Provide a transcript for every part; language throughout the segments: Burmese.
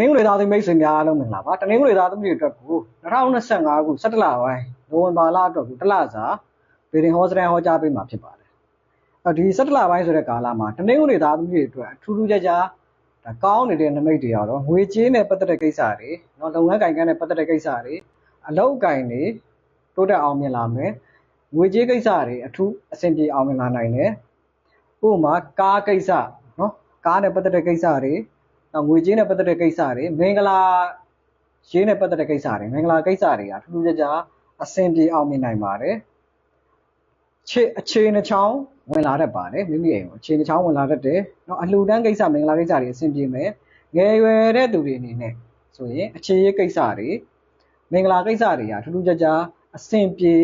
နင်းငွေသားသမီးမိတ်ဆွေများအားလုံးမင်္ဂလာပါတနင်းငွေသားသမီးတွေအတွက်ကို2025ခု17လပိုင်းနိုဝင်ဘာလအတွက်ကိုတလစာဗီဒင်ဟောစတန်ဟောကြားပေးမှာဖြစ်ပါတယ်အဲဒီ17လပိုင်းဆိုတဲ့ကာလမှာတနင်းငွေသားသမီးတွေအတွက်အထူးထူးခြားခြားဒါကောင်းနေတဲ့နိမိတ်တွေရောငွေကြေးနဲ့ပတ်သက်တဲ့ကိစ္စတွေနော်လုပ်ငန်းကိုင်ကန်းနဲ့ပတ်သက်တဲ့ကိစ္စတွေအလုပ်ကိုင်တွေတိုးတက်အောင်မြင်လာမယ်ငွေကြေးကိစ္စတွေအထူးအဆင်ပြေအောင်မြင်လာနိုင်တယ်ဥပမာကားကိစ္စနော်ကားနဲ့ပတ်သက်တဲ့ကိစ္စတွေ ငွေကြေးနဲ့ပတ်သက်တဲ့ကိစ္စတွေမင်္ဂလာရေးနဲ့ပတ်သက်တဲ့ကိစ္စတွေမင်္ဂလာကိစ္စတွေကထူးထူးခြားခြားအဆင်ပြေအောင်မြင်နိုင်ပါတယ်ခြေအခြေနှချောင်းဝင်လာတတ်ပါတယ်မိမိအိမ်ကိုအခြေနှချောင်းဝင်လာတတ်တယ်နော်အလှူဒန်းကိစ္စမင်္ဂလာကိစ္စတွေအဆင်ပြေမယ်ငယ်ရွယ်တဲ့သူတွေအနေနဲ့ဆိုရင်အခြေရေးကိစ္စတွေမင်္ဂလာကိစ္စတွေကထူးထူးခြားခြားအဆင်ပြေ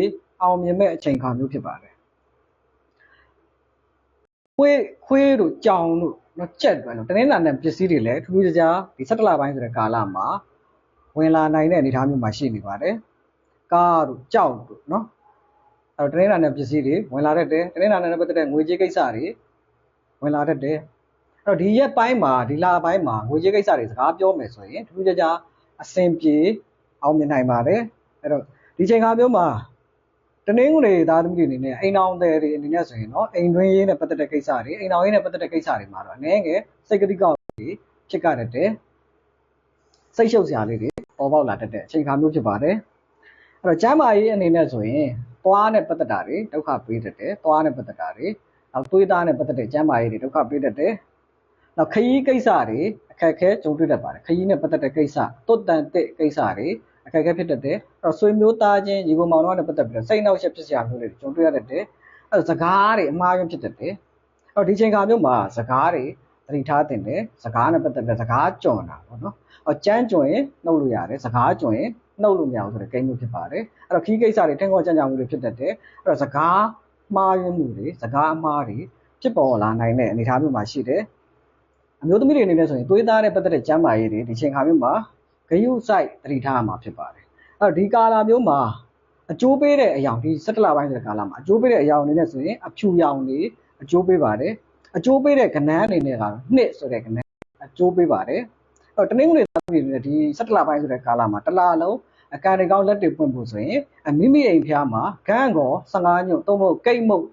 အောင်မြင်မဲ့အချိန်ခါမျိုးဖြစ်ပါတယ်ခွေးခွေးတို့ကြောင်တို့ နော်ကြက်တွေလို့တနင်္လာနေ့ပစ္စည်းတွေလည်းထူးထူးခြားခြားဒီ17လပိုင်းဆိုတဲ့ကာလမှာဝင်လာနိုင်တဲ့အနေအထားမျိုးမှာရှိနေပါတယ်ကားတို့ကြောက်တို့နော်အဲ့တော့တနင်္လာနေ့ပစ္စည်းတွေဝင်လာတတ်တယ်တနင်္လာနေ့နဲ့ပတ်သက်တဲ့ငွေကြေးကိစ္စတွေဝင်လာတတ်တယ်အဲ့တော့ဒီရက်ပိုင်းမှာဒီလပိုင်းမှာငွေကြေးကိစ္စတွေစကားပြောမယ်ဆိုရင်ထူးထူးခြားခြားအဆင်ပြေအောင်မြင်နိုင်ပါတယ်အဲ့တော့ဒီချိန်ခါမျိုးမှာ တနင်္ဂနွေသားသမီးတွေအနေနဲ့အိမ်အောင်တွေတွေအနေနဲ့ဆိုရင်တော့အိမ်တွင်းရေးနဲ့ပတ်သက်တဲ့ကိစ္စတွေအိမ်အောင်ရေးနဲ့ပတ်သက်တဲ့ကိစ္စတွေမှာတော့အနည်းငယ်စိတ်ကတိကောက်တွေဖြစ်ကြတတ်တယ်စိတ်ရှုပ်စရာလေးတွေပေါ်ပေါက်လာတတ်တဲ့အချိန်ခါမျိုးဖြစ်ပါတယ်အဲ့တော့ကျမ်းမာရေးအနေနဲ့ဆိုရင်သွားနဲ့ပတ်သက်တာတွေဒုက္ခပေးတတ်တယ်သွားနဲ့ပတ်သက်တာတွေနောက်သွေးသားနဲ့ပတ်သက်တဲ့ကျမ်းမာရေးတွေဒုက္ခပေးတတ်တယ်နောက်ခရီးကိစ္စတွေအခက်အခဲကြုံတွေ့တတ်ပါတယ်ခရီးနဲ့ပတ်သက်တဲ့ကိစ္စတွတ်တန်တဲ့ကိစ္စတွေ အခက်အခဲဖြစ်တတ်တယ်အဲ့တော့ဆွေမျိုးသားချင်းညီကိုမောင်နှမနဲ့ပတ်သက်ပြီးတော့စိတ်နှောက်ယှက်ဖြစ်စရာမျိုးတွေကြုံတွေ့ရတတ်တယ်အဲ့တော့စကားတွေအမှားယွင်းဖြစ်တတ်တယ်အဲ့တော့ဒီချိန်ခါမျိုးမှာစကားတွေသတိထားတင်တယ်စကားနဲ့ပတ်သက်တဲ့စကားကြွန်တာပေါ့နော်အော်ကြမ်းကြွန်ရင်နှုတ်လို့ရတယ်စကားကြွန်ရင်နှုတ်လို့မရဘူးဆိုတဲ့ကိန်းမျိုးဖြစ်ပါတယ်အဲ့တော့ခီးကိစ္စတွေထင်ခေါ်ကြံ့ကြံ့မှုတွေဖြစ်တတ်တယ်အဲ့တော့စကားမှားယွင်းမှုတွေစကားအမှားတွေဖြစ်ပေါ်လာနိုင်တဲ့အနေအထားမျိုးမှာရှိတယ်အမျိုးသမီးတွေအနေနဲ့ဆိုရင်သွေးသားနဲ့ပတ်သက်တဲ့ကျန်းမာရေးတွေဒီချိန်ခါမျိုးမှာ ဂယုစိုက်သတိထားရမှာဖြစ်ပါတယ်အဲ့တော့ဒီကာလာမျိုးမှာအကျိုးပေးတဲ့အယောင်ဒီ17လပိုင်းဆိုတဲ့ကာလမှာအကျိုးပေးတဲ့အယောင်အနေနဲ့ဆိုရင်အဖြူရောင်တွေအကျိုးပေးပါတယ်အကျိုးပေးတဲ့ကဏ္ဍအနေနဲ့ကတော့နှစ်ဆိုတဲ့ကဏ္ဍအကျိုးပေးပါတယ်အဲ့တော့တနင်္ဂနွေသားတွေနဲ့ဒီ17လပိုင်းဆိုတဲ့ကာလမှာတစ်လလုံးအကန်တွေကောင်းလက်တွေပွင့်ဖို့ဆိုရင်မိမိအိမ်ဖျားမှာဂန်းကော15ညွန့်သုံးဖို့ကိတ်မုတ်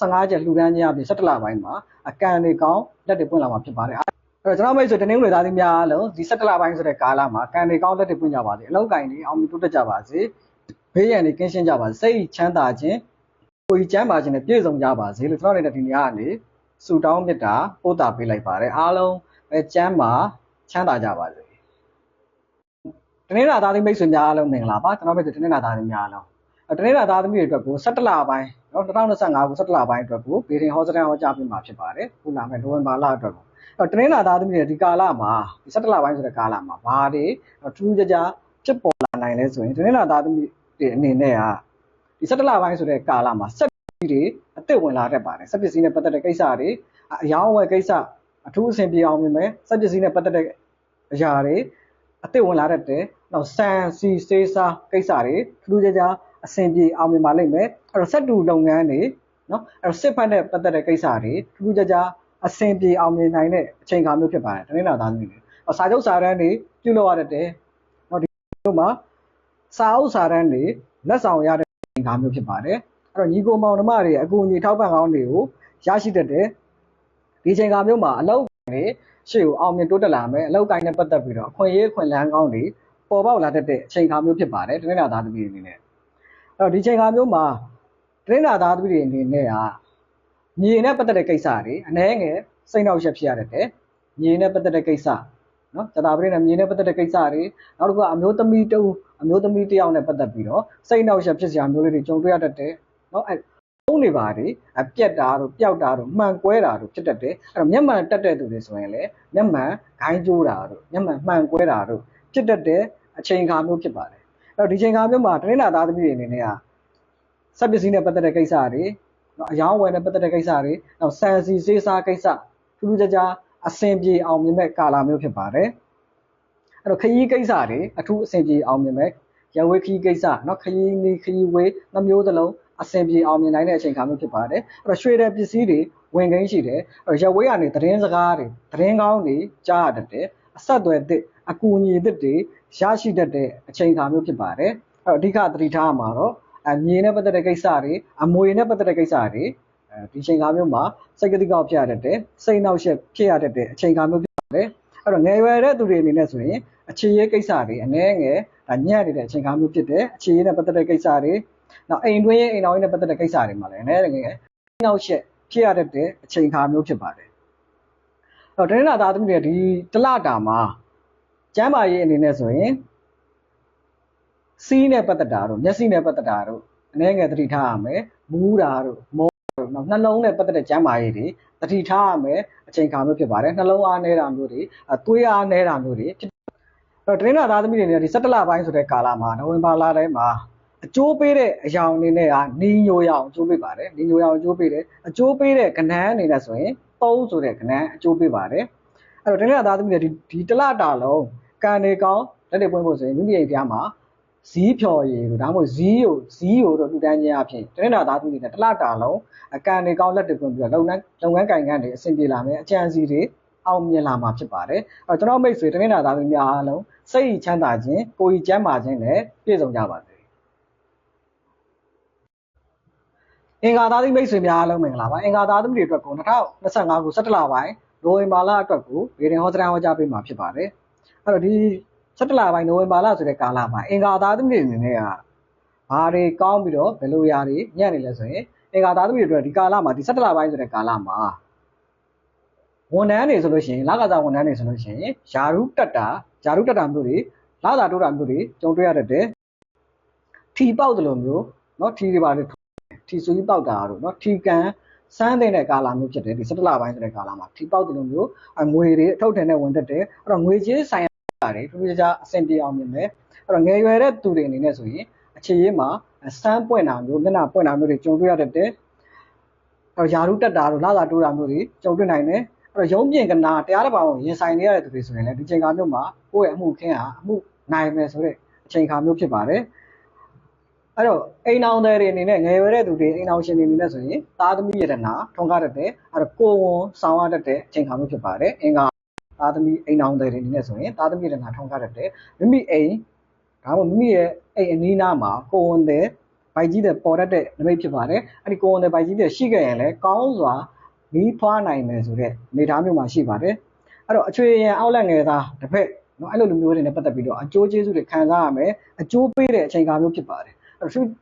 15ချက်လှူဒန်းခြင်းအပြင်17လပိုင်းမှာအကန်တွေကောင်းလက်တွေပွင့်လာမှာဖြစ်ပါတယ် အဲ့တော့ကျွန်တော်မိတ်ဆွေတနင်္ဂနွေသားသမီးများအားလုံးဒီ၁၇လပိုင်းဆိုတဲ့ကာလမှာကံတွေကောင်းလက်တွေပွင့်ကြပါစေအလောက်ကင်တွေအောင်မြင်တိုးတက်ကြပါစေဘေးရန်တွေကင်းရှင်းကြပါစေစိတ်ချမ်းသာခြင်းကိုယ်ကြီးကျန်းမာခြင်းနဲ့ပြည့်စုံကြပါစေလို့ကျွန်တော်တို့ဒီနေ့ကနေဆုတောင်းမေတ္တာပို့တာပေးလိုက်ပါတယ်အားလုံးပဲကျမ်းမာချမ်းသာကြပါစေတနေ့လာသားသမီးမိတ်ဆွေများအားလုံးမင်္ဂလာပါကျွန်တော်မိတ်ဆွေတနေ့လာသားသမီးများအားလုံးတနေ့လာသားသမီးတွေအတွက်ကို17လပိုင်းနော်2025ခု17လပိုင်းအတွက်ကိုဘေရင်ဟောစတန်ဟောကြားပေးမှာဖြစ်ပါတယ်ခုလာမယ့်နိုဝင်ဘာလအတွက်ကို အဲ့တနင်္လာသားသမီးတွေဒီကာလမှာဒီ17လပိုင်းဆိုတဲ့ကာလမှာဘာတွေထူးထူးခြားခြားဖြစ်ပေါ်လာနိုင်လဲဆိုရင်တနင်္လာသားသမီးတွေအနေနဲ့ကဒီ17လပိုင်းဆိုတဲ့ကာလမှာစက်ပစ္စည်းတွေအသစ်ဝင်လာတတ်ပါတယ်စက်ပစ္စည်းနဲ့ပတ်သက်တဲ့ကိစ္စတွေအယောင်းဝယ်ကိစ္စအထူးအဆင်ပြေအောင်မြင်မယ်စက်ပစ္စည်းနဲ့ပတ်သက်တဲ့အရာတွေအသစ်ဝင်လာတတ်တယ်နောက်ဆန်စီစေးစားကိစ္စတွေထူးထူးခြားခြားအဆင်ပြေအောင်မြင်ပါလိမ့်မယ်အဲ့တော့စက်တူလုပ်ငန်းတွေနော်အဲ့တော့စစ်ဖက်နဲ့ပတ်သက်တဲ့ကိစ္စတွေထူးထူးခြားခြား အဆင်ပြေအောင်မြင်နိုင်တဲ့အချိန်အခါမျိုးဖြစ်ပါတယ်တနင်္လာသားမျိုးတွေစာချုပ်စာတမ်းတွေပြုလုပ်ရတတ်တယ်နော်ဒီလိုမှာစာအုပ်စာတမ်းတွေလက်ဆောင်ရတဲ့အချိန်အခါမျိုးဖြစ်ပါတယ်အဲ့တော့ညီကိုမောင်နှမတွေအကူအညီထောက်ပံ့ကောင်းတွေကိုရရှိတတ်တယ်ဒီချိန်ခါမျိုးမှာအလုပ်တွေရှေ့ကိုအောင်မြင်တိုးတက်လာမယ်အလုပ်ကိုင်းနဲ့ပတ်သက်ပြီးတော့အခွင့်အရေးခွင့်လန်းကောင်းတွေပေါ်ပေါက်လာတတ်တဲ့အချိန်ခါမျိုးဖြစ်ပါတယ်တနင်္လာသားသမီးတွေအနေနဲ့အဲ့တော့ဒီချိန်ခါမျိုးမှာတနင်္လာသားသမီးတွေအနေနဲ့က မြေနဲ့ပတ်သက်တဲ့ကိစ္စတွေအနည်းငယ်စိတ်နှောက်ယှက်ဖြစ်ရတတ်တယ်မြေနဲ့ပတ်သက်တဲ့ကိစ္စနော်ဇတာပရိနဲ့မြေနဲ့ပတ်သက်တဲ့ကိစ္စတွေနောက်တစ်ခုကအမျိုးသမီးတူအမျိုးသမီးတယောက်နဲ့ပတ်သက်ပြီးတော့စိတ်နှောက်ယှက်ဖြစ်စရာမျိုးလေးတွေကြုံတွေ့ရတတ်တယ်နော်အဲုံးနေပါတွေအပြက်တာတို့ပျောက်တာတို့မှန်ကွဲတာတို့ဖြစ်တတ်တယ်အဲ့တော့မျက်မှန်တက်တဲ့သူတွေဆိုရင်လည်းမျက်မှန်ဂိုင်းကျိုးတာတို့မျက်မှန်မှန်ကွဲတာတို့ဖြစ်တတ်တဲ့အချိန်ခါမျိုးဖြစ်ပါတယ်အဲ့တော့ဒီချိန်ခါမျိုးမှာတနင်္လာသားသမီးတွေအနေနဲ့ကစက်ပစ္စည်းနဲ့ပတ်သက်တဲ့ကိစ္စတွေနော် အယောင်းဝယ်နဲ့ပတ်သက်တဲ့ကိစ္စတွေနောက်ဆန်စီစေးစားကိစ္စထူးထူးခြားခြားအဆင်ပြေအောင်မြင်မဲ့ကာလာမျိုးဖြစ်ပါတယ်အဲ့တော့ခရီးကိစ္စတွေအထူးအဆင်ပြေအောင်မြင်မဲ့ရဝေးခရီးကိစ္စနော်ခရီးနီးခရီးဝေးနှမျိုးသလုံးအဆင်ပြေအောင်မြင်နိုင်တဲ့အချိန်ခါမျိုးဖြစ်ပါတယ်အဲ့တော့ရွှေတဲ့ပစ္စည်းတွေဝင်ကိန်းရှိတယ်အဲ့တော့ရဝေးကနေသတင်းစကားတွေသတင်းကောင်းတွေကြားရတတ်တယ်အဆက်အသွယ်သစ်အကူအညီသစ်တွေရရှိတတ်တဲ့အချိန်အခါမျိုးဖြစ်ပါတယ်အဲ့တော့အဓိကသတိထားရမှာတော့ အမြေနဲ့ပတ်သက်တဲ့ကိစ္စတွေအမွေနဲ့ပတ်သက်တဲ့ကိစ္စတွေအဲဒီအချိန်အခါမျိုးမှာစိတ်ကတိကောက်ဖြစ်ရတတ်တယ်စိတ်နှောက်ယှက်ဖြစ်ရတတ်တဲ့အချိန်အခါမျိုးဖြစ်ပါတယ်အဲ့တော့ငယ်ရွယ်တဲ့သူတွေအနေနဲ့ဆိုရင်အခြေရေးကိစ္စတွေအနည်းငယ်ဒါညံ့နေတဲ့အချိန်အခါမျိုးဖြစ်တယ်အခြေရေးနဲ့ပတ်သက်တဲ့ကိစ္စတွေနောက်အိမ်တွင်းရေးအိမ်တော်ရေးနဲ့ပတ်သက်တဲ့ကိစ္စတွေမှာလည်းအနည်းငယ်နှောက်ယှက်ဖြစ်ရတတ်တဲ့အချိန်အခါမျိုးဖြစ်ပါတယ်အဲ့တော့တနင်္လာသားသမီးတွေဒီတလတာမှာကျမ်းမာရေးအနေနဲ့ဆိုရင် စီးနဲ့ပတ်သက်တာတို့မျက်စိနဲ့ပတ်သက်တာတို့အနည်းငယ်သတိထားရမယ်မူးတာတို့မောတို့နောက်နှလုံးနဲ့ပတ်သက်တဲ့ကျန်းမာရေးတွေသတိထားရမယ်အချိန်ခါမျိုးဖြစ်ပါတယ်နှလုံးအားနည်းတာမျိုးတွေသွေးအားနည်းတာမျိုးတွေဖြစ်တော့တင်းလာသားသမီးတွေနဲ့ဒီ17လပိုင်းဆိုတဲ့ကာလမှာနိုဝင်ဘာလတိုင်းမှာအကျိုးပေးတဲ့အရာအနေနဲ့ဟာနီညိုရအောင်အကျိုးပေးပါတယ်နီညိုရအောင်အကျိုးပေးတယ်အကျိုးပေးတဲ့ကဏ္ဍအနေနဲ့ဆိုရင်3ဆိုတဲ့ကဏ္ဍအကျိုးပေးပါတယ်အဲ့တော့တင်းလာသားသမီးတွေဒီဒီတလတာလုံးကံနေကောင်းလက်တွေပွင့်ဖို့ဆိုရင်မိမိရဲ့တရားမှာ ဇီးဖြော်ရည်တို့ဒါမှမဟုတ်ဇီးကိုဇီးကိုတော့တူတန်းခြင်းအဖြစ်တနင်္လာသားသမီးတွေနဲ့တလတာလုံးအကံနေကောင်းလက်တွေပွင့်ပြီးတော့လုပ်ငန်းလုပ်ငန်းကိုင်ငန်းတွေအဆင်ပြေလာမယ်အကြံစီတွေအောင်မြင်လာမှာဖြစ်ပါတယ်အဲ့တော့ကျွန်တော်မိတ်ဆွေတနင်္လာသားသမီးများအားလုံးစိတ်ချမ်းသာခြင်းကိုယ်ကြီးကျန်းမာခြင်းနဲ့ပြည့်စုံကြပါစေအင်္ဂါသားသမီးမိတ်ဆွေများအားလုံးမင်္ဂလာပါအင်္ဂါသားသမီးတွေအတွက်ကို2025ခု17လပိုင်းနိုဝင်ဘာလအတွက်ကိုဗေဒင်ဟောစတန်ဟောကြားပေးမှာဖြစ်ပါတယ်အဲ့တော့ဒီ 17လပိုင်းနိုဝင်ဘာလဆိုတဲ့ကာလမှာအင်္ဂါသားသမီးတွေအနေနဲ့ကဘာတွေကောင်းပြီးတော့ဘယ်လိုຢာတွေညံ့နေလဲဆိုရင်အင်္ဂါသားသမီးတွေအတွက်ဒီကာလမှာဒီ17လပိုင်းဆိုတဲ့ကာလမှာဝန်ထမ်းတွေဆိုလို့ရှိရင်လကစားဝန်ထမ်းတွေဆိုလို့ရှိရင်ယာရုတက်တာယာရုတက်တာမျိုးတွေလာတာတိုးတာမျိုးတွေကြုံတွေ့ရတတ်တယ်ထီပေါက်တယ်လို့မျိုးเนาะထီတွေပါလေထီဆူကြီးပေါက်တာတို့เนาะထီကန်စမ်းတဲ့ကာလမျိုးဖြစ်တယ်ဒီ17လပိုင်းဆိုတဲ့ကာလမှာထီပေါက်တယ်လို့မျိုးအငွေတွေအထုတ်ထည်နဲ့ဝင်တက်တယ်အဲ့တော့ငွေကြေးဆိုင် ရာတွေထူးထူးခြားခြားအဆင်ပြေအောင်မြင်မယ်အဲ့တော့ငယ်ရွယ်တဲ့သူတွေအနေနဲ့ဆိုရင်အခြေရေးမှာစမ်းပွင့်တာမျိုးမျက်နှာပွင့်တာမျိုးတွေကြုံတွေ့ရတတ်တယ်အဲ့တော့ယာရုတက်တာတို့လာတာတိုးတာမျိုးတွေကြုံတွေ့နိုင်တယ်အဲ့တော့ရုံးပြင်ကနာတရားတစ်ပောင်ကိုရင်ဆိုင်နေရတဲ့သူတွေဆိုရင်လည်းဒီချိန်ခါမျိုးမှာကိုယ့်ရဲ့အမှုခင်းဟာအမှုနိုင်မယ်ဆိုတဲ့အချိန်ခါမျိုးဖြစ်ပါတယ်အဲ့တော့အိမ်အောင်တဲ့တွေအနေနဲ့ငယ်ရွယ်တဲ့သူတွေအိမ်အောင်ရှင်တွေအနေနဲ့ဆိုရင်သားသမီးရတနာထွန်ကားတတ်တယ်အဲ့တော့ကိုဝန်ဆောင်ရတတ်တဲ့အချိန်ခါမျိုးဖြစ်ပါတယ်အင်္ဂါ သားသမီးအိမ်အောင်တဲ့တွေအနေနဲ့ဆိုရင်သားသမီးရတနာထွန်ကားတတ်တယ်မိမိအိမ်ဒါမှမဟုတ်မိမိရဲ့အိမ်အနီးနားမှာကိုဝန်တဲ့ဘိုက်ကြီးတဲ့ပေါ်တတ်တဲ့နမိတ်ဖြစ်ပါတယ်အဲ့ဒီကိုဝန်တဲ့ဘိုက်ကြီးတဲ့ရှိခဲ့ရင်လည်းကောင်းစွာမီးဖွားနိုင်မယ်ဆိုတဲ့အနေအထားမျိုးမှာရှိပါတယ်အဲ့တော့အချွေရန်အောက်လက်ငယ်သားတစ်ဖက်နော်အဲ့လိုလူမျိုးတွေနဲ့ပတ်သက်ပြီးတော့အကျိုးကျေးဇူးတွေခံစားရမယ်အကျိုးပေးတဲ့အချိန်ကာမျိုးဖြစ်ပါတယ်အဲ့တော့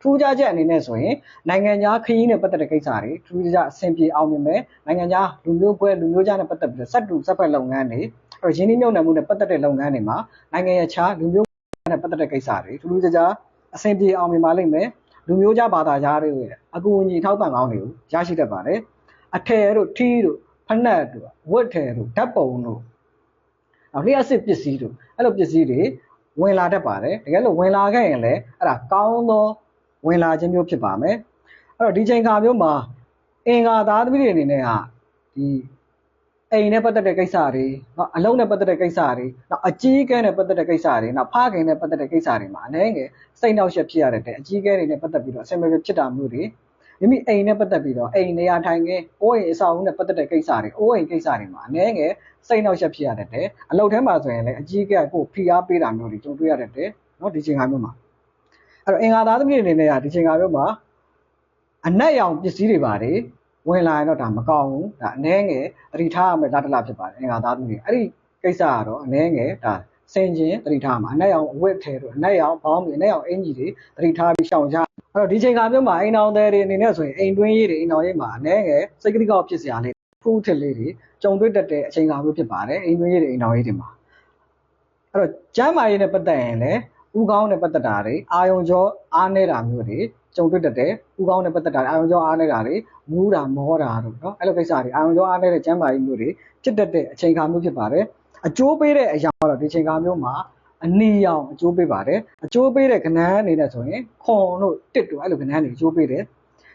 ထူးခြားချက်အနေနဲ့ဆိုရင်နိုင်ငံခြားခရီးနဲ့ပတ်သက်တဲ့ကိစ္စတွေထူးခြားအဆင်ပြေအောင်မြင်မယ်နိုင်ငံခြားလူမျိုးကွဲလူမျိုးခြားနဲ့ပတ်သက်ပြီးတော့စက်တူစက်ဖက်လုပ်ငန်းတွေအဲ့တော့ရင်းနှီးမြှုပ်နှံမှုနဲ့ပတ်သက်တဲ့လုပ်ငန်းတွေမှာနိုင်ငံရဲ့ခြားလူမျိုးနဲ့ပတ်သက်တဲ့ကိစ္စတွေထူးထူးခြားခြားအဆင်ပြေအောင်မြင်ပါလိမ့်မယ်လူမျိုးခြားဘာသာခြားတွေအကူအညီထောက်ပံ့ကောင်းတွေကိုရရှိတတ်ပါတယ်အထယ်တို့ထီးတို့ဖနက်တို့ဝတ်ထယ်တို့ဓာတ်ပုံတို့နောက်လျှက်စစ်ပစ္စည်းတို့အဲ့လိုပစ္စည်းတွေ ဝင်လာတတ်ပါတယ်တကယ်လို့ဝင်လာခဲ့ရင်လည်းအဲ့ဒါကောင်းသောဝင်လာခြင်းမျိုးဖြစ်ပါမယ်အဲ့တော့ဒီချိန်ခါမျိုးမှာအင်္ဂါသားသမီးတွေအနေနဲ့ကဒီအိမ်နဲ့ပတ်သက်တဲ့ကိစ္စတွေနော်အလုံးနဲ့ပတ်သက်တဲ့ကိစ္စတွေနော်အကြီးအကဲနဲ့ပတ်သက်တဲ့ကိစ္စတွေနော်ဖခင်နဲ့ပတ်သက်တဲ့ကိစ္စတွေမှာအနေငယ်စိတ်နှောက်ယှက်ဖြစ်ရတဲ့အကြီးအကဲတွေနဲ့ပတ်သက်ပြီးတော့အဆင်မပြေဖြစ်တာမျိုးတွေ မိမိအိမ်နဲ့ပတ်သက်ပြီးတော့အိမ်နေရာထိုင်ခင်းအိုးအိမ်အဆောက်အဦနဲ့ပတ်သက်တဲ့ကိစ္စတွေအိုးအိမ်ကိစ္စတွေမှာအနေငယ်စိတ်နှောက်ယှက်ဖြစ်ရတဲ့အလုပ်ထဲမှာဆိုရင်လည်းအကြီးအကဲကိုဖိအားပေးတာမျိုးတွေကြုံတွေ့ရတဲ့နော်ဒီချိန်ခါမျိုးမှာအဲ့တော့အင်္ဂါသားသမီးတွေအနေနဲ့ကဒီချိန်ခါမျိုးမှာအနက်ရောင်ပစ္စည်းတွေပါတယ်ဝင်လာရင်တော့ဒါမကောင်းဘူးဒါအနှဲငယ်တတိထားရမယ်လာတလာဖြစ်ပါတယ်အင်္ဂါသားသမီးတွေအဲ့ဒီကိစ္စကတော့အနှဲငယ်ဒါ ဆင်ခြင်သတိထားမှာအနက်ရောင်အဝတ်ထည်တို့အနက်ရောင်ဘောင်းတွေအနက်ရောင်အင်ကြီးတွေသတိထားပြီးရှောင်ကြအဲ့တော့ဒီချိန်ခါမျိုးမှာအိမ်တော်တွေအနေနဲ့ဆိုရင်အိမ်တွင်းရေးတွေအိမ်တော်ရေးမှာအနည်းငယ်စိတ်ကတိကောက်ဖြစ်စရာလေးဖူးထစ်လေးတွေကြုံတွေ့တတ်တဲ့အချိန်ခါမျိုးဖြစ်ပါတယ်အိမ်တွင်းရေးတွေအိမ်တော်ရေးတွေမှာအဲ့တော့ကျမ်းမာရေးနဲ့ပတ်သက်ရင်လည်းဥကောင်းနဲ့ပတ်သက်တာတွေအာယုံကျော်အားနေတာမျိုးတွေကြုံတွေ့တတ်တယ်ဥကောင်းနဲ့ပတ်သက်တာအာယုံကျော်အားနေတာတွေမူးတာမောတာတို့နော်အဲ့လိုကိစ္စတွေအာယုံကျော်အားနေတဲ့ကျမ်းမာရေးမျိုးတွေဖြစ်တတ်တဲ့အချိန်ခါမျိုးဖြစ်ပါတယ် အကျိုးပေးတဲ့အရာကတော့ဒီချိန်ခါမျိုးမှာအနီရောင်အကျိုးပေးပါတယ်အကျိုးပေးတဲ့ကဏ္ဍအနေနဲ့ဆိုရင်ခွန်တို့တစ်တို့အဲ့လိုကဏ္ဍတွေအကျိုးပေးတယ်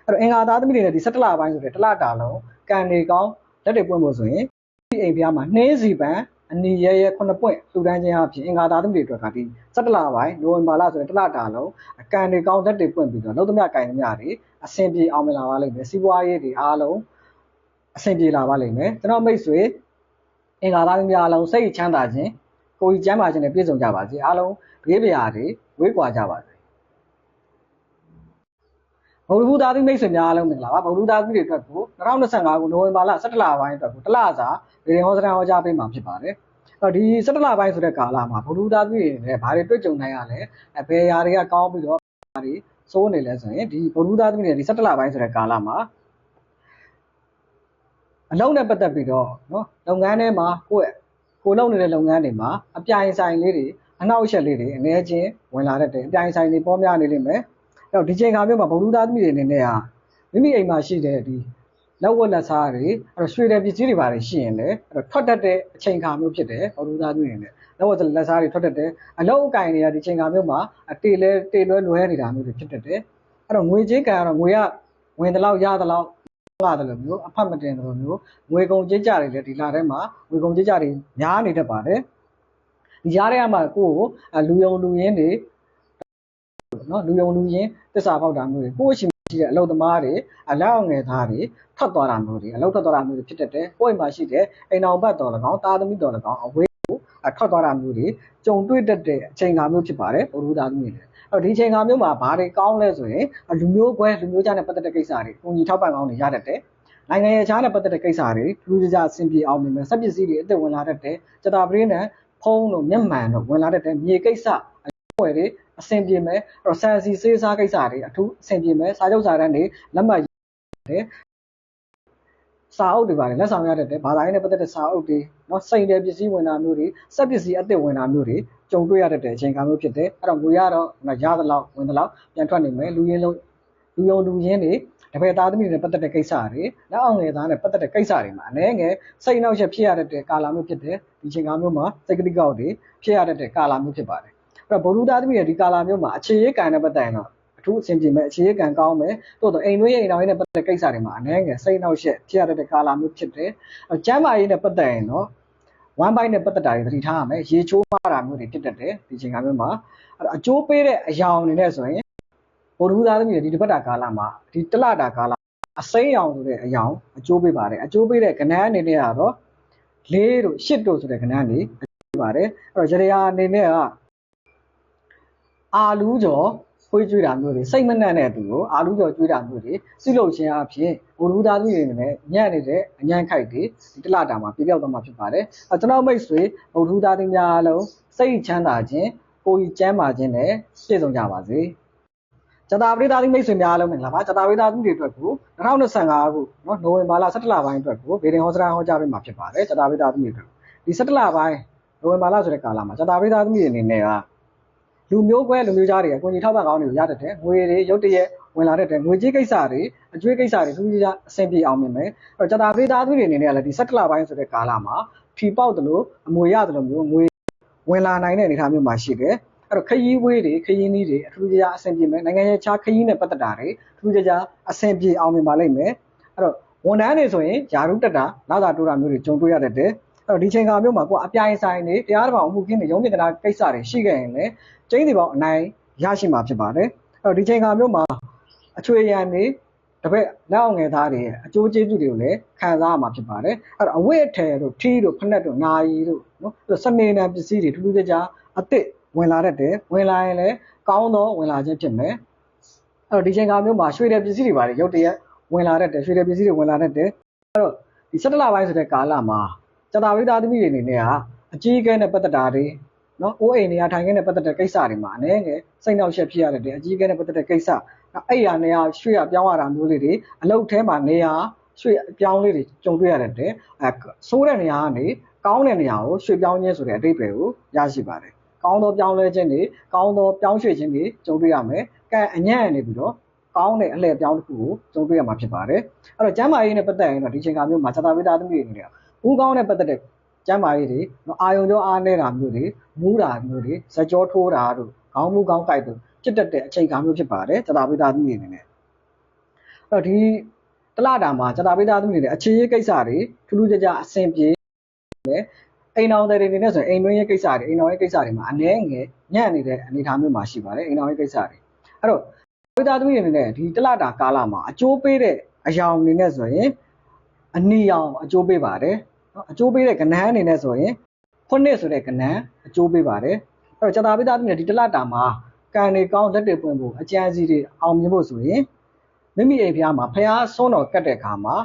အဲ့တော့အင်္ဂါသားသမီးတွေနဲ့ဒီ17လပိုင်းဆိုတဲ့တစ်လတာလုံးကံတွေကောင်းလက်တွေပွင့်ဖို့ဆိုရင်ဒီအိမ်ဖျားမှာနှင်းစီပန်အနီရဲရဲခုနှစ်ပွင့်လှူဒန်းခြင်းအဖြစ်အင်္ဂါသားသမီးတွေအတွက်ကဒီ17လပိုင်းနိုဝင်ဘာလဆိုတဲ့တစ်လတာလုံးအကံတွေကောင်းလက်တွေပွင့်ပြီးတော့လုံးသမျှကံသမျှတွေအဆင်ပြေအောင်မလာပါလိမ့်မယ်စီးပွားရေးတွေအားလုံးအဆင်ပြေလာပါလိမ့်မယ်ကျွန်တော်မိတ်ဆွေ အင်္ဂါသားသမီးအားလုံးစိတ်ချမ်းသာခြင်းကိုကြီးကျမ်းမာခြင်းနဲ့ပြည့်စုံကြပါစေအားလုံးဘေးပရာတွေဝေးကွာကြပါစေဗုဒ္ဓဘုသားသမီးမိတ်ဆွေများအားလုံးမင်္ဂလာပါဗုဒ္ဓသားသမီးတွေအတွက်ကို2025ခုနိုဝင်ဘာလ17လပိုင်းအတွက်ကိုတစ်လစာဗီဒီယိုဟောစတန်ဟောကြားပေးမှာဖြစ်ပါတယ်အဲ့တော့ဒီ17လပိုင်းဆိုတဲ့ကာလမှာဗုဒ္ဓသားသမီးတွေနဲ့ဘာတွေတွေ့ကြုံနိုင်ရလဲအဘယ်ຢာတွေကကောင်းပြီးတော့ဘာတွေစိုးနေလဲဆိုရင်ဒီဗုဒ္ဓသားသမီးတွေဒီ17လပိုင်းဆိုတဲ့ကာလမှာ အလုံးနဲ့ပတ်သက်ပြီးတော့နော်လုပ်ငန်းထဲမှာကိုယ့်ကိုလုပ်နေတဲ့လုပ်ငန်းတွေမှာအပြိုင်ဆိုင်လေးတွေအနောက်အချက်လေးတွေအနည်းချင်းဝင်လာတတ်တယ်အပြိုင်ဆိုင်တွေပေါ်များနေလိမ့်မယ်အဲ့တော့ဒီချိန်ခါမျိုးမှာဗုဒ္ဓသားသမီးတွေအနေနဲ့ဟာမိမိအိမ်မှာရှိတဲ့ဒီလက်ဝတ်လက်စားတွေအဲ့တော့ရွှေတဲ့ပစ္စည်းတွေပါတယ်ရှိရင်လည်းအဲ့တော့ထွက်တတ်တဲ့အချိန်ခါမျိုးဖြစ်တယ်ဗုဒ္ဓသားသမီးတွေနဲ့လက်ဝတ်လက်စားတွေထွက်တတ်တယ်အလုံးအကင်တွေကဒီချိန်ခါမျိုးမှာအတေလဲတေလွဲလွဲနေတာမျိုးတွေဖြစ်တတ်တယ်အဲ့တော့ငွေကြေးကံကတော့ငွေကဝင်တဲ့လောက်ရတဲ့လောက် ရတယ်လို့မျိုးအဖတ်မတင်တယ်လို့မျိုးငွေကုန်ကြေးကြတွေလည်းဒီလထဲမှာငွေကုန်ကြေးကြတွေများနေတတ်ပါတယ်ဒီကြားထဲမှာကိုယ့်ကိုလူယုံလူရင်းတွေနော်လူယုံလူရင်းတစ္ဆာပေါက်တာမျိုးတွေကိုယ့်အရှိရှိတဲ့အလုပ်သမားတွေအလောက်အငယ်သားတွေထွက်သွားတာမျိုးတွေအလုပ်ထွက်သွားတာမျိုးတွေဖြစ်တတ်တယ်ကိုယ့်အိမ်မှာရှိတဲ့အိမ်အောင်ဘတ်တော်၎င်းတာသမီတော်၎င်းအဝေးကိုထွက်သွားတာမျိုးတွေကြုံတွေ့တတ်တဲ့အချိန်ကာမျိုးဖြစ်ပါတယ်ဘုရုသားသမီးတွေအဲ့ တော့ဒီချိန်ခါမျိုးမှာဘာတွေကောင်းလဲဆိုရင်လူမျိုးကွဲလူမျိုးကြားနဲ့ပတ်သက်တဲ့ကိစ္စတွေပုံကြီးထောက်ပံ့ကောင်းတွေရတတ်တယ်နိုင်ငံရဲ့ခြားနဲ့ပတ်သက်တဲ့ကိစ္စတွေထူးခြားခြားအဆင်ပြေအောင်မြင်မယ်စက်ပစ္စည်းတွေအသက်ဝင်လာတတ်တယ်စတာပရင်းနဲ့ဖုံးတို့မျက်မှန်တို့ဝင်လာတတ်တယ်မြေကိစ္စအွယ်တွေအဆင်ပြေမယ်အဲ့တော့ဆန်စီစေးစားကိစ္စတွေအထူးအဆင်ပြေမယ်စာချုပ်စာတမ်းတွေလက်မှတ်ရတယ် စာအုပ်တွေပါတယ်လက်ဆောင်ရတတ်တယ်ဘာသာရေးနဲ့ပတ်သက်တဲ့စာအုပ်တွေနော်စိန်တယ်ပစ္စည်းဝင်တာမျိုးတွေစက်ပစ္စည်းအသစ်ဝင်တာမျိုးတွေကြုံတွေ့ရတတ်တဲ့အချိန်ကာလမျိုးဖြစ်တယ်အဲ့တော့ငွေရတော့ရသလောက်ဝင်သလောက်ပြန်ထွက်နိုင်မယ်လူရင်းလုံးလူယုံလူရင်းတွေတပည့်သားသမီးတွေနဲ့ပတ်သက်တဲ့ကိစ္စတွေလက်အောင်ငယ်သားနဲ့ပတ်သက်တဲ့ကိစ္စတွေမှာအနည်းငယ်စိတ်နှောက်ယှက်ဖြစ်ရတဲ့ကာလမျိုးဖြစ်တယ်ဒီချိန်ကာလမျိုးမှာစိတ်ကတိကောက်တွေဖြစ်ရတဲ့ကာလမျိုးဖြစ်ပါတယ်အဲ့တော့ဗုဒ္ဓသားသမီးတွေဒီကာလမျိုးမှာအခြေရေးကံနဲ့ပတ်သက်ရင်တော့ အထူးအဆင်ပြေမယ်အခြေရေးကံကောင်းမယ်တိုးတော့အိမ်တွင်းရဲ့အိမ်တော်ရေးနဲ့ပတ်သက်တဲ့ကိစ္စတွေမှာအနည်းငယ်စိတ်နှောက်ယှက်ဖြစ်ရတဲ့ကာလမျိုးဖြစ်တယ်ကျမ်းမာရေးနဲ့ပတ်သက်ရင်တော့ one byte နဲ့ပတ်သက်တာတွေသတိထားရမယ်ရေချိုးမာတာမျိုးတွေဖြစ်တတ်တယ်ဒီချိန်ကမျိုးမှာအဲ့တော့အကျိုးပေးတဲ့အယောင်အနေနဲ့ဆိုရင်ဘုရုသားသမီးတွေဒီတစ်ပတ်တာကာလမှာဒီတလတာကာလအစိမ်းရောင်ဆိုတဲ့အယောင်အကျိုးပေးပါတယ်အကျိုးပေးတဲ့ကဏ္ဍအနေနဲ့ကတော့၄တို့၈တို့ဆိုတဲ့ကဏ္ဍတွေအကျိုးပေးပါတယ်အဲ့တော့ရရအနေနဲ့ကအာလူးကျော် ခွေးကျွေးတာမျိုးတွေစိတ်မနှံ့တဲ့သူကိုအာလူးကျော်ကျွေးတာမျိုးတွေစိလို့ခြင်းအဖြစ်ဘုရုသားသမီးတွေနဲ့ညံ့နေတဲ့အညံ့ခိုက်တွေဒီတလတာမှာပြပြောက်သွားမှာဖြစ်ပါတယ်အဲကျွန်တော်မိတ်ဆွေဘုရုသားသမီးများအားလုံးစိတ်ချမ်းသာခြင်းကိုယ်ကြီးကျမ်းမာခြင်းနဲ့ပြည့်စုံကြပါစေကျတာပရိသတ်မိတ်ဆွေများအားလုံးမင်္ဂလာပါကျတာပရိသတ်တွေအတွက်ကို2025ခုနော်နိုဝင်ဘာလ17လပိုင်းအတွက်ကိုဗေဒင်ဟောစရာဟောကြားပေးမှာဖြစ်ပါတယ်ကျတာပရိသတ်တွေအတွက်ဒီ17လပိုင်းနိုဝင်ဘာလဆိုတဲ့ကာလမှာကျတာပရိသတ်တွေအနေနဲ့က လူမျိုးကွဲလူမျိုးသားတွေအကူအညီထောက်ပံ့ကောင်းတွေကိုရတတ်တယ်ငွေတွေရုပ်တရက်ဝင်လာတတ်တယ်ငွေကြေးကိစ္စတွေအကျွေးကိစ္စတွေသူကြီးအဆင်ပြေအောင်မြင်မယ်အဲ့တော့ကျတာပရိသတ်တွေအနေနဲ့ကလည်းဒီ17လပိုင်းဆိုတဲ့ကာလမှာဖြီပေါက်တယ်လို့အမွေရတယ်လို့မျိုးငွေဝင်လာနိုင်တဲ့အနေအထားမျိုးမှာရှိတယ်အဲ့တော့ခရီးဝေးတွေခရီးနီးတွေအထူးခြားအဆင်ပြေမယ်နိုင်ငံရဲ့ခြားခရီးနဲ့ပတ်သက်တာတွေအထူးခြားအဆင်ပြေအောင်မြင်ပါလိမ့်မယ်အဲ့တော့ဝန်ထမ်းတွေဆိုရင်ယာရုတက်တာလာတာတိုးတာမျိုးတွေကြုံတွေ့ရတတ်တယ် အဲ့တော့ဒီချိန်ခါမျိုးမှာကိုအပြိုင်ဆိုင်တွေတရားတော်အမှုခင်းတွေရုံးမြင့်ကနာကိစ္စတွေရှိခဲ့ရင်လည်းကျင်းစီပေါင်းအနိုင်ရရှိမှာဖြစ်ပါတယ်အဲ့တော့ဒီချိန်ခါမျိုးမှာအချွေရန်တွေတပည့်လက်အောင်ငယ်သားတွေအကျိုးကျေးဇူးတွေကိုလည်းခံစားရမှာဖြစ်ပါတယ်အဲ့တော့အဝတ်အထည်တို့ထီးတို့ဖက်တို့နာရီတို့နော်စနေနံပစ္စည်းတွေထူးထူးခြားခြားအသစ်ဝင်လာတတ်တယ်ဝင်လာရင်လည်းကောင်းသောဝင်လာခြင်းဖြစ်မယ်အဲ့တော့ဒီချိန်ခါမျိုးမှာရွှေတဲ့ပစ္စည်းတွေပါတယ်ရုပ်တရက်ဝင်လာတတ်တယ်ရွှေတဲ့ပစ္စည်းတွေဝင်လာတတ်တယ်အဲ့တော့ဒီ17လပိုင်းဆိုတဲ့ကာလမှာ စတာဝိသားသမီးတွေအနေနဲ့ကအကြီးအကဲနဲ့ပတ်သက်တာတွေနော်အိုးအိမ်နေရာထိုင်ခင်းနဲ့ပတ်သက်တဲ့ကိစ္စတွေမှာအနေငယ်စိတ်နှောက်ယှက်ဖြစ်ရတဲ့အကြီးအကဲနဲ့ပတ်သက်တဲ့ကိစ္စအဲ့ရနေရာရွှေ့ရပြောင်းရတာမျိုးလေးတွေအလုတ်ထဲမှာနေရာရွှေ့ပြောင်းလေးတွေကြုံတွေ့ရတဲ့အဲဆိုးတဲ့နေရာကနေကောင်းတဲ့နေရာကိုရွှေ့ပြောင်းခြင်းဆိုတဲ့အဓိပ္ပာယ်ကိုရရှိပါတယ်ကောင်းသောပြောင်းလဲခြင်းတွေကောင်းသောပြောင်းရွှေ့ခြင်းတွေကြုံတွေ့ရမယ်ကံအညံ့နေပြီးတော့ကောင်းတဲ့အလှည့်ပြောင်းတစ်ခုကိုကြုံတွေ့ရမှာဖြစ်ပါတယ်အဲ့တော့ကျမ်းမာရေးနဲ့ပတ်သက်ရင်တော့ဒီချိန်ကမျိုးမှာဇာတာဝိတာသမီးတွေနေတယ် ဘူးကောင်းနဲ့ပတ်သက်တဲ့ကျမ်းမာရေးတွေအာယုံကြောအားနေတာမျိုးတွေမူးတာမျိုးတွေဇကြောထိုးတာတို့ခေါင်းမူကောင်းကြိုက်တို့ဖြစ်တတ်တဲ့အချိန်ခါမျိုးဖြစ်ပါတယ်ဇာတာဝိတာသမီးတွေနေတယ်အဲ့တော့ဒီတလတာမှာဇာတာဝိတာသမီးတွေအခြေရေးကိစ္စတွေထူးထူးခြားခြားအဆင်ပြေတယ်အိမ်တော်တွေနေနဲ့ဆိုရင်အိမ်တွင်းရေးကိစ္စတွေအိမ်တော်ရေးကိစ္စတွေမှာအနည်းငယ်ညံ့နေတဲ့အနေအထားမျိုးမှာရှိပါတယ်အိမ်တော်ရေးကိစ္စတွေအဲ့တော့ဝိသားသမီးတွေနဲ့ဒီတလတာကာလမှာအကျိုးပေးတဲ့အယောင်အနေနဲ့ဆိုရင်အနီရောင်အကျိုးပေးပါတယ် နော်အကျိုးပေးတဲ့ကဏ္ဍအနေနဲ့ဆိုရင်ခုနှစ်ဆိုတဲ့ကဏ္ဍအကျိုးပေးပါတယ်အဲ့တော့ကျတာပိသားသမီးတွေဒီတစ်လတာမှာကံတွေကောင်းလက်တွေပွင့်ဖို့အကြံစီတွေအောင်မြင်ဖို့ဆိုရင်မိမိအိမ်ဖျားမှာဖျားဆုံးတော်ကတ်တဲ့အခါမှာ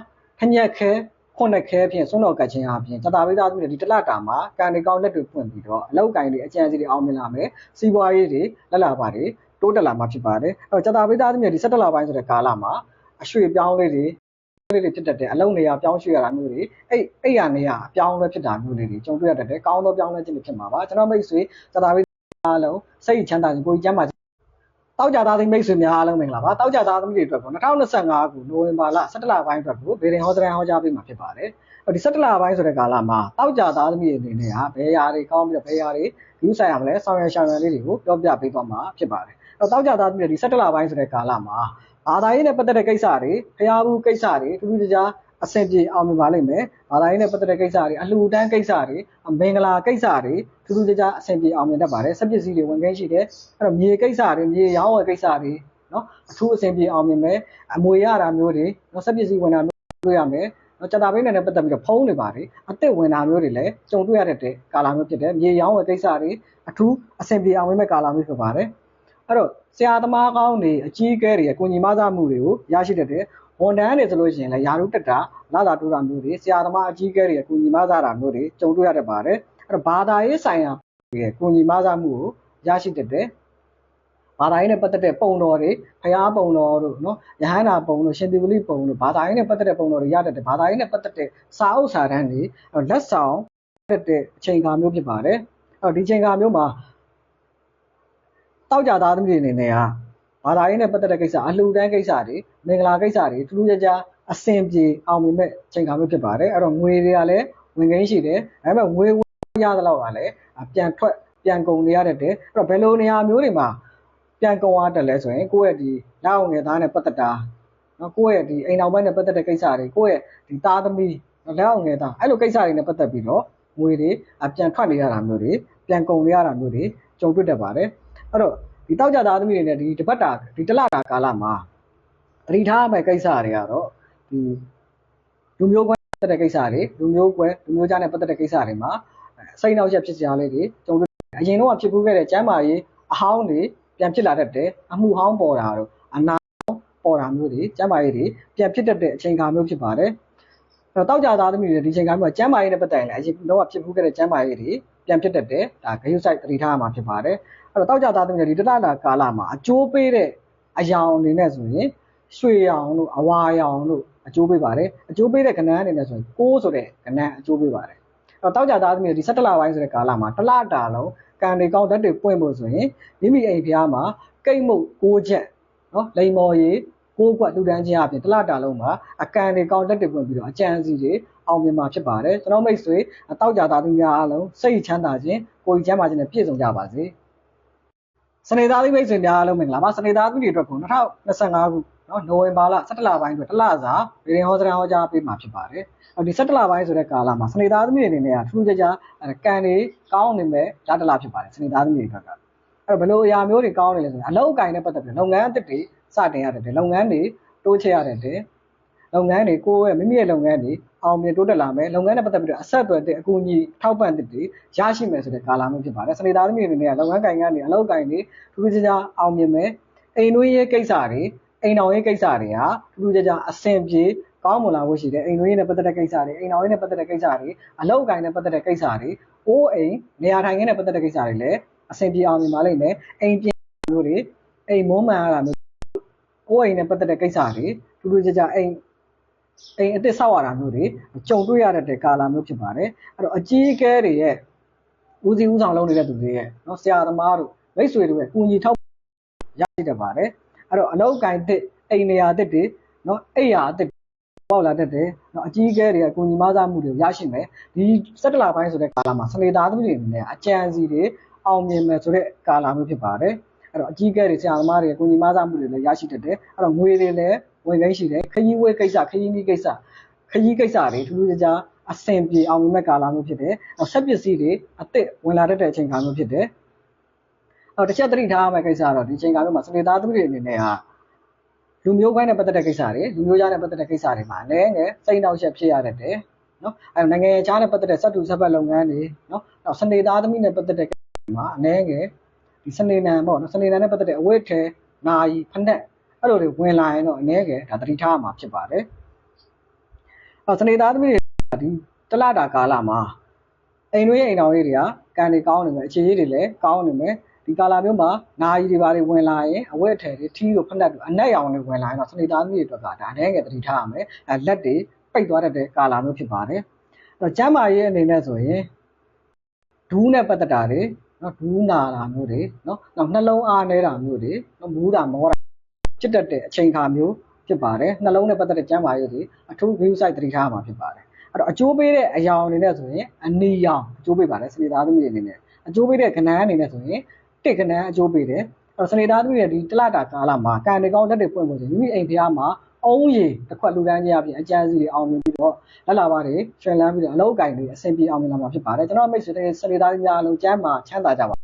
ခညက်ခဲခုနှစ်ခဲဖြင့်ဆုံးတော်ကတ်ခြင်းအပြင်ကျတာပိသားသမီးတွေဒီတစ်လတာမှာကံတွေကောင်းလက်တွေပွင့်ပြီးတော့အလောက်ကင်တွေအကြံစီတွေအောင်မြင်လာမယ်စီးပွားရေးတွေလက်လာပါတွေတိုးတက်လာမှာဖြစ်ပါတယ်အဲ့တော့ကျတာပိသားသမီးတွေဒီ17လပိုင်းဆိုတဲ့ကာလမှာအရွှေပြောင်းလေးတွေ လေးတွေဖြစ်တတ်တယ်အလုံးနေရာပြောင်းရွှေ့ရတာမျိုးတွေအဲ့အဲ့ရနေရာအပြောင်းလဲဖြစ်တာမျိုးလေးတွေကြုံတွေ့ရတတ်တယ်ကောင်းသောပြောင်းလဲခြင်းတွေဖြစ်မှာပါကျွန်တော်မိတ်ဆွေသတာဝိအားလုံးစိတ်ချမ်းသာခြင်းကိုယ်ကြီးကျမ်းမာခြင်းတောက်ကြသားသမီးမိတ်ဆွေများအားလုံးမင်္ဂလာပါတောက်ကြသားသမီးတွေအတွက်ကို2025ခုနိုဝင်ဘာလ17လပိုင်းအတွက်ကိုဗေဒင်ဟောစရန်ဟောကြားပေးမှာဖြစ်ပါတယ်အဲ့ဒီ17လပိုင်းဆိုတဲ့ကာလမှာတောက်ကြသားသမီးတွေအနေနဲ့ဟာဘယ်ຢာတွေကောင်းပြီးတော့ဘယ်ຢာတွေယူဆိုင်ရမလဲဆောင်ရရှောင်ရလေးတွေကိုပြောပြပေးသွားမှာဖြစ်ပါတယ်အဲ့တော့တောက်ကြသားသမီးတွေဒီ17လပိုင်းဆိုတဲ့ကာလမှာ ဘာသာရေးနဲ့ပတ်သက်တဲ့ကိစ္စတွေဖျားဘူးကိစ္စတွေထူးထူးခြားခြားအဆင်ပြေအောင်မြင်ပါလိမ့်မယ်။ဘာသာရေးနဲ့ပတ်သက်တဲ့ကိစ္စတွေအလှူဒန်းကိစ္စတွေမင်္ဂလာကိစ္စတွေထူးထူးခြားခြားအဆင်ပြေအောင်မြင်တတ်ပါတယ်။စက်ပစ္စည်းတွေဝင်ခင်းရှိတယ်။အဲ့တော့မြေကိစ္စတွေမြေရောင်းဝယ်ကိစ္စတွေနော်အထူးအဆင်ပြေအောင်မြင်မယ်။အမွေရတာမျိုးတွေနော်စက်ပစ္စည်းဝင်တာမျိုးတွေ့ရမယ်။နော်ကြတာပိနဲ့ပတ်သက်ပြီးတော့ဖုံးနေပါတယ်။အစ်စ်ဝင်တာမျိုးတွေလည်းကြုံတွေ့ရတဲ့ကာလမျိုးဖြစ်တယ်။မြေရောင်းဝယ်ကိစ္စတွေအထူးအဆင်ပြေအောင်မြင်မဲ့ကာလမျိုးဖြစ်ပါတယ်။အဲ့တော့ ဆရာသမားကောင်းတွေအကြီးအကဲတွေအကူညီမဆမှုတွေကိုရရှိတတ်တယ်ဝန်ထမ်းတွေဆိုလို့ရှိရင်လည်းယာရုတက်တာလာတာတူတာမျိုးတွေဆရာသမားအကြီးအကဲတွေအကူညီမဆတာမျိုးတွေကြုံတွေ့ရတတ်ပါတယ်အဲ့တော့ဘာသာရေးဆိုင်ရာရဲ့ကူညီမဆမှုကိုရရှိတတ်တယ်ဘာသာရေးနဲ့ပတ်သက်တဲ့ပုံတော်တွေဖျားပုံတော်တို့နော်ယဟန္တာပုံတို့ရှင်သေဝလိပုံတို့ဘာသာရေးနဲ့ပတ်သက်တဲ့ပုံတော်တွေရတတ်တယ်ဘာသာရေးနဲ့ပတ်သက်တဲ့စာအုပ်စာတမ်းတွေလက်ဆောင်တက်တဲ့အချိန်အခါမျိုးဖြစ်ပါတယ်အဲ့တော့ဒီအချိန်အခါမျိုးမှာ တောက်ကြသားသမီးတွေအနေနဲ့ကဘာသာရေးနဲ့ပတ်သက်တဲ့ကိစ္စအလှူဒန်းကိစ္စတွေမင်္ဂလာကိစ္စတွေထူးထူးခြားခြားအဆင်ပြေအောင်မြင်မဲ့အချိန်ခါမျိုးဖြစ်ပါတယ်အဲ့တော့ငွေတွေကလည်းဝင်ကိန်းရှိတယ်ဒါပေမဲ့ငွေဝင်ရသလောက်ကလည်းပြန်ထွက်ပြန်ကုန်နေရတဲ့တဲ့အဲ့တော့ဘယ်လိုနေရာမျိုးတွေမှာပြန်ကုန်ရတက်လဲဆိုရင်ကိုယ့်ရဲ့ဒီလက်အောင်ငယ်သားနဲ့ပတ်သက်တာနော်ကိုယ့်ရဲ့ဒီအိမ်အောင်ပိုင်းနဲ့ပတ်သက်တဲ့ကိစ္စတွေကိုယ့်ရဲ့ဒီသားသမီးလက်အောင်ငယ်သားအဲ့လိုကိစ္စတွေနဲ့ပတ်သက်ပြီးတော့ငွေတွေပြန်ထွက်နေရတာမျိုးတွေပြန်ကုန်နေရတာမျိုးတွေကြုံတွေ့တတ်ပါတယ် အဲ့တော့ဒီတောက်ကြသားသမီးတွေနဲ့ဒီတပတ်တာဒီတလတာကာလမှာတတိထားမဲ့ကိစ္စတွေကတော့ဒီလူမျိုးကွဲပတ်သက်တဲ့ကိစ္စတွေလူမျိုးကွဲလူမျိုးကြားနဲ့ပတ်သက်တဲ့ကိစ္စတွေမှာစိတ်နှောက်ရက်ဖြစ်စရာလေးတွေကြုံတွေ့အရင်တော့ဖြစ်ပူးခဲ့တဲ့ကျမ်းမာရေးအဟောင်းတွေပြန်ဖြစ်လာတတ်တယ်အမှုဟောင်းပေါ်တာတော့အနာပေါ်တာမျိုးတွေကျမ်းမာရေးတွေပြန်ဖြစ်တတ်တဲ့အချိန်ခါမျိုးဖြစ်ပါတယ်အဲ့တော့တောက်ကြသားသမီးတွေဒီချိန်ခါမျိုးကျမ်းမာရေးနဲ့ပတ်သက်ရင်လည်းအရင်တော့ဖြစ်ပူးခဲ့တဲ့ကျမ်းမာရေးတွေပြန်ဖြစ်တတ်တယ်ဒါဂရုစိုက်တတိထားမှာဖြစ်ပါတယ်အဲ့ တော့တောက်ကြသားသမီးတွေဒီတလတာကာလမှာအကျိုးပေးတဲ့အယောင်အနေနဲ့ဆိုရင်ရွှေရောင်တို့အဝါရောင်တို့အကျိုးပေးပါတယ်အကျိုးပေးတဲ့ကဏ္ဍအနေနဲ့ဆိုရင်6ဆိုတဲ့ကဏ္ဍအကျိုးပေးပါတယ်အဲ့တော့တောက်ကြသားသမီးတွေဒီ17လပိုင်းဆိုတဲ့ကာလမှာတလတာလုံးကံတွေကောင်းတတ်တွေပွင့်ဖို့ဆိုရင်မိမိအိမ်ဖျားမှာကိတ်မုတ်6ချက်နော်လိန်မော်ရီကိုကွက်လူတန်းချင်းအပြင်တလတာလုံးမှာအကံတွေကောင်းတက်တွေပွင့်ပြီးတော့အကြံစီတွေအောင်မြင်မှာဖြစ်ပါတယ်ကျွန်တော်မိတ်ဆွေတောက်ကြသားသူများအားလုံးစိတ်ချမ်းသာခြင်းကိုယ်ချမ်းသာခြင်းနဲ့ပြည့်စုံကြပါစေ စနေသားသမီးမိတ်ဆွေများအားလုံးမင်္ဂလာပါစနေသားသမီးတွေအတွက်ကို2025ခုနော်နိုဝင်ဘာလ17လပိုင်းအတွက်တစ်လစာဗီဒီယိုဟောစရန်ဟောကြားပေးမှာဖြစ်ပါတယ်ဒီ17လပိုင်းဆိုတဲ့ကာလမှာစနေသားသမီးတွေအနေနဲ့ကထူးခြားခြားကံတွေကောင်းနေမဲ့ရတလဖြစ်ပါတယ်စနေသားသမီးတွေအတွက်ကအဲ့တော့ဘယ်လိုအရာမျိုးတွေကောင်းနေလဲဆိုရင်အလုပ်အကင်နဲ့ပတ်သက်ပြီးလုပ်ငန်းအသစ်တွေစတင်ရတယ်တဲ့လုပ်ငန်းတွေတိုးချဲ့ရတယ်တဲ့ လုပ်ငန်းတွေကိုယ့်ရဲ့မိမိရဲ့လုပ်ငန်းတွေအောင်မြင်တိုးတက်လာမယ်လုပ်ငန်းနဲ့ပတ်သက်ပြီးတော့အဆက်အသွယ်တဲ့အကူအညီထောက်ပံ့တဲ့တွေရရှိမယ်ဆိုတဲ့ကာလမျိုးဖြစ်ပါတယ်စနေသားသမီးတွေအနေနဲ့လုပ်ငန်းကင်ကနေအလုပ်ကင်တွေထူးထူးခြားခြားအောင်မြင်မယ်အိမ်တွင်းရေးကိစ္စတွေအိမ်တော်ရေးကိစ္စတွေဟာထူးထူးခြားခြားအဆင်ပြေကောင်းမွန်လာဖို့ရှိတယ်အိမ်တွင်းရေးနဲ့ပတ်သက်တဲ့ကိစ္စတွေအိမ်တော်ရေးနဲ့ပတ်သက်တဲ့ကိစ္စတွေအလုပ်အကင်နဲ့ပတ်သက်တဲ့ကိစ္စတွေအိုးအိမ်နေရာထိုင်ခင်းနဲ့ပတ်သက်တဲ့ကိစ္စတွေလည်းအဆင်ပြေအောင်မြင်ပါလိမ့်မယ်အိမ်ပြင်မျိုးတွေအိမ်မုန်းမှန်ရတာမျိုးကိုယ်အိမ်နဲ့ပတ်သက်တဲ့ကိစ္စတွေထူးထူးခြားခြားအိမ် အိမ်အသစ်ဆောက်ရတာမျိုးတွေကြုံတွေ့ရတဲ့ကာလမျိုးဖြစ်ပါတယ်အဲ့တော့အကြီးအကဲတွေရဲ့ဦးစီးဦးဆောင်လုပ်နေတဲ့သူတွေရဲ့เนาะဆရာသမားတို့မိတ်ဆွေတို့ရဲ့ကူညီထောက်ရရှိတတ်ပါတယ်အဲ့တော့အလောက်ကင်တစ်အိမ်နေရာတစ်တွေเนาะအိမ်ရာတစ်ပေါက်လာတတ်တယ်เนาะအကြီးအကဲတွေကကူညီမစားမှုတွေရရှိမယ်ဒီ17လပိုင်းဆိုတဲ့ကာလမှာစနေသားသမီးတွေအနေနဲ့အကြံစီတွေအောင်မြင်မယ်ဆိုတဲ့ကာလမျိုးဖြစ်ပါတယ်အဲ့တော့အကြီးအကဲတွေဆရာသမားတွေကူညီမစားမှုတွေလည်းရရှိတတ်တယ်အဲ့တော့ငွေတွေလည်း ဝင်ကိန်းရှိတယ်ခရီးဝဲကိစ္စခရီးနီးကိစ္စခရီးကိစ္စတွေထူးထူးခြားခြားအဆင်ပြေအောင်မြင်မဲ့ကာလမျိုးဖြစ်တယ်။ဆက်ပစ္စည်းတွေအစ်စ်ဝင်လာတတ်တဲ့အချိန်ကာလမျိုးဖြစ်တယ်။အော်တစ်ချက်သတိထားရမယ့်ကိစ္စကတော့ဒီအချိန်ကာလမျိုးမှာစနေသားသမီးတွေအနေနဲ့ဟာလူမျိုးပိုင်းနဲ့ပတ်သက်တဲ့ကိစ္စတွေလူမျိုးကြားနဲ့ပတ်သက်တဲ့ကိစ္စတွေမှာလည်းငယ်စိတ်နှောက်ယှက်ဖြစ်ရတတ်တယ်နော်အဲနိုင်ငံခြားနဲ့ပတ်သက်တဲ့စက်တူစက်ပတ်လုပ်ငန်းတွေနော်နောက်စနေသားသမီးနဲ့ပတ်သက်တဲ့မှာအနည်းငယ်ဒီစနေနံပေါ့နော်စနေနံနဲ့ပတ်သက်တဲ့အဝတ်ထဲနာယီဖက်နဲ့ အဲ့လိုတွေဝင်လာရင်တော့အနည်းငယ်ဒါတတိထားမှာဖြစ်ပါတယ်အော်စနေသားသမီးတွေဒီတလတာကာလမှာအိမ်တွေအိမ်တော်လေးတွေကကံတွေကောင်းနေမယ်အခြေရေးတွေလည်းကောင်းနေမယ်ဒီကာလာမျိုးမှာနာယီတွေပါတွေဝင်လာရင်အဝတ်ထဲတွေထီးတို့ဖက်နဲ့တို့အနက်ရောင်တွေဝင်လာရင်တော့စနေသားသမီးတွေအတွက်ကဒါအနည်းငယ်တတိထားရမယ်အဲလက်တွေပိတ်သွားတတ်တဲ့ကာလာမျိုးဖြစ်ပါတယ်အဲ့တော့ကျမ်းမာရေးအနေနဲ့ဆိုရင်ဒူးနဲ့ပတ်သက်တာတွေနော်ဒူးနာတာမျိုးတွေနော်နောက်နှလုံးအားနေတာမျိုးတွေနော်မူးတာမောတာ ဖြစ်တတ်တဲ့အချိန်ခါမျိုးဖြစ်ပါတယ်နှလုံးနဲ့ပတ်သက်တဲ့ကျမ်းမာရေးတွေအထူး view site တတိထားမှာဖြစ်ပါတယ်အဲ့တော့အကျိုးပေးတဲ့အယောင်အနေနဲ့ဆိုရင်အနီရောင်အကျိုးပေးပါတယ်စနေသားသမီးတွေအနေနဲ့အကျိုးပေးတဲ့ကဏ္ဍအနေနဲ့ဆိုရင်တစ်ကဏ္ဍအကျိုးပေးတယ်အဲ့တော့စနေသားသမီးတွေဒီတလတာကာလမှာကံတွေကောင်းလက်တွေပွင့်ဖို့ဆိုမိမိအိမ်ဖျားမှာအုံးရည်တစ်ခွက်လူတန်းကြီးအပြင်အကျန်းစီတွေအောင်မြင်ပြီးတော့လက်လာပါတွေရှင်လန်းပြီးတော့အလောက်အကင်တွေအဆင်ပြေအောင်မြင်လာမှာဖြစ်ပါတယ်ကျွန်တော်မိတ်ဆွေတွေစနေသားသမီးများအလုံးကျမ်းမှာချမ်းသာကြပါ